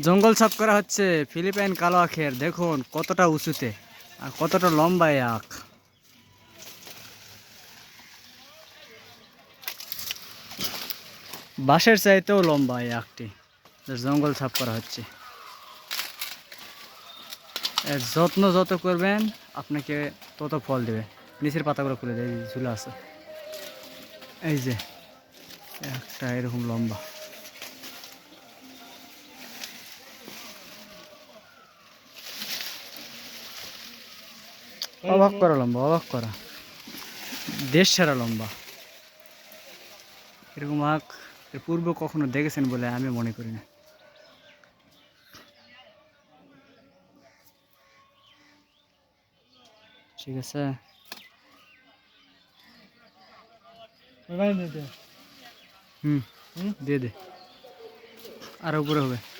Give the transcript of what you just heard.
জঙ্গল সাফ করা হচ্ছে, ফিলিপাইন কালো আখের। দেখুন, কতটা উঁচুতে আর কতটা লম্বা এই আখ। বাঁশের চাইতেও লম্বা এই আখটি জঙ্গল সাফ করা হচ্ছে। এর যত্ন যত করবেন, আপনাকে তত ফল দেবে। নিচের পাতাগুলো খুলে দেয় ঝুলে আছে। এই যে, একটা এরকম লম্বা। অবাক করা লম্বা অবাক করা। দেশ সেরা লম্বা। এরকম আখ এর পূর্বে কখনো দেখেছেন বলে আমি মনে করি না। ঠিক আছে? হুম দিয়ে দে। আর উপরে হবে।